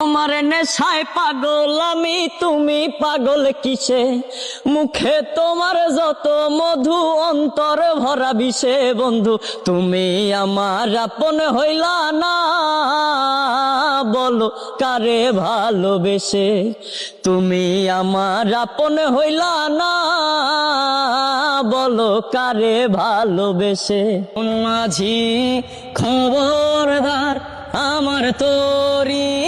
তোমার নেশায় পাগল আমি, তুমি পাগল কিসে? মুখে তোমার যত মধু, অন্তর ভরা বিষে। বন্ধু, তুমি আমার আপন হইলা না। বলো, কারে ভালোবেসে? তুমি আমার আপন হইলা না। বলো, কারে ভালোবেসে? মাঝি খবরদার আমার তোরি।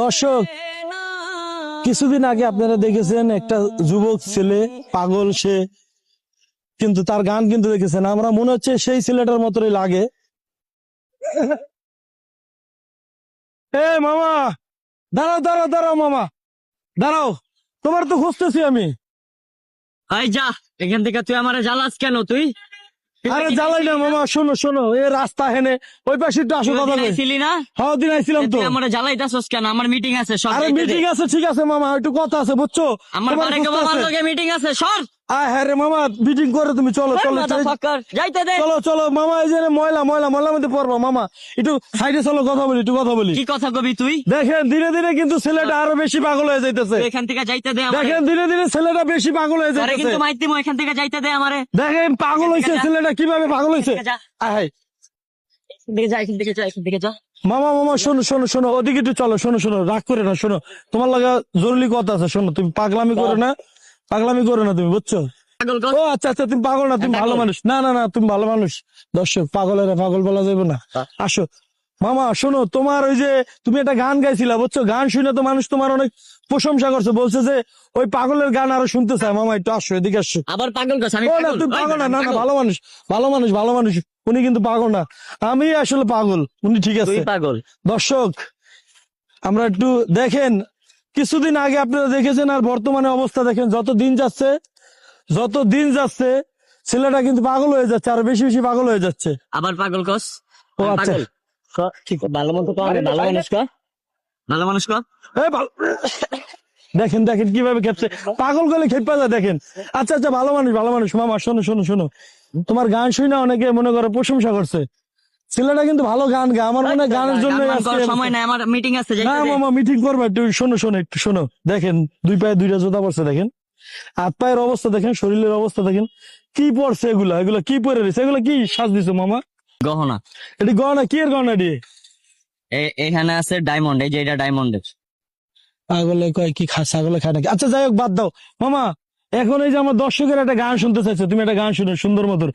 দর্শক, কিছুদিন আগে আপনারা দেখেছেন একটা যুবক ছেলে, পাগল সে, কিন্তু তার গান কিন্তু দেখেছেন। আমরা মনে হচ্ছে সেই ছেলেটার মতোই লাগে। এ মামা, দাঁড়াও দাঁড়াও দাঁড়াও মামা, দাঁড়াও, তোমার তো খুঁজতেছি আমি। এই যা, এখান থেকে তুই আমার জ্বালাস কেন তুই? আরে জ্বালাই না মামা শোনো শোনো এ রাস্তা হেনে ওই পাশে একটু আসো কথা কই। ছিলি না? হ্যাঁ দিন আইছিলাম তো আমার জ্বালাইতাছস কেন? আমার মিটিং আছে সব আরে মিটিং আছে ঠিক আছে মামা একটু কথা আছে বুঝছ? আমার তোমার বারে খুঁজতে আমার আছে। লগে মিটিং আছে সর। আয় হ্যাঁ রে মামা মিটিং করে তুমি চলো চলো চলো। যাইতে দে। চলো চলো মামা এই যে ময়লা ময়লা ময়লা মধ্যে পড়ব মামা। একটু সাইডে চলো কথা বলি একটু কথা বলি। কি কথা কবি তুই? দেখেন ধীরে ধীরে কিন্তু ছেলেটা আরও বেশি পাগল হয়ে যাইতেছে। এখান থেকে যাইতে দে দেখেন ধীরে ধীরে ছেলেটা বেশি পাগল হয়ে যাইতেছে। কিন্তু মাইর দিমো এখান থেকে যাইতে দে আমারে। দেখেন পাগল হয়েছে যা। ছেলেটা কীভাবে পাগল যা। আয় হায়। মামা মামা শোনো শোনো শোনো ওদিকে একটু চলো শোনো শোনো রাগ করে না শোনো। তোমার লাগা জরুরি কথা আছে শোনো তুমি পাগলামি করো না। পাগলামি করো না তুমি বুঝছ? ও আচ্ছা আচ্ছা তুমি পাগল না তুমি ভালো মানুষ। না না না তুমি ভালো মানুষ। দর্শক পাগলের পাগল বলা যাবে না। আসো। মামা শোনো তোমার ওই যে তুমি একটা গান গাইছিলা বুঝছ? গান শুনে তো মানুষ তোমার অনেক প্রশংসা করছে। বলছে যে ওই পাগলের গান আরও শুনতে চায়। মামা একটু আসো এদিকে আসো। আবার পাগল না তুমি পাগল না না না ভালো মানুষ ভালো মানুষ ভালো মানুষ। উনি কিন্তু পাগল না। আমি আসলে পাগল উনি ঠিক আছে। পাগল। দর্শক আমরা একটু দেখেন কিছুদিন আগে আপনারা দেখেছেন আর বর্তমানে অবস্থা দেখেন যত দিন যাচ্ছে যত দিন যাচ্ছে ছেলেটা কিন্তু পাগল হয়ে যাচ্ছে আর বেশি বেশি পাগল হয়ে যাচ্ছে। আবার পাগল কস? ও আচ্ছা। ঠিক ভালো মতো ভালো মানুষ কর ভালো মানুষ কর দেখেন দেখেন কীভাবে খেপছে। পাগল গলে খেপা যায় দেখেন। আচ্ছা আচ্ছা ভালো মানুষ ভালো মানুষ। মামা শোনো শোনো শোনো। তোমার গান শুনে অনেকে মনে করে প্রশংসা করছে। ছেলেটা কিন্তু ভালো গান গায়। আমার মনে গানের জন্য গান কর, সময় নাই আমার মিটিং আছে না মামা মিটিং করব একটু শোনো শোনো একটু শোনো। দেখেন দুই পায়ে দুইটা জোতা পড়ছে দেখেন। হাত পায়ের অবস্থা দেখেন শরীরের অবস্থা দেখেন। কি পড়ছে এগুলা? এগুলা কি পরে রয়েছে? এগুলা কি সাজ দিছো মামা? গহনা। এটি গহনা? কি এর গহনা দিয়ে এখানে আছে ডায়মন্ড এই যে এটা ডায়মন্ডের পাগলে কয় কি খা ছাগলে খায় নাকি? আচ্ছা যাই হোক বাদ দাও। মামা এখন এই যে আমার দর্শকের একটা গান শুনতে চাইছে তুমি একটা গান শুনো সুন্দর মধুর।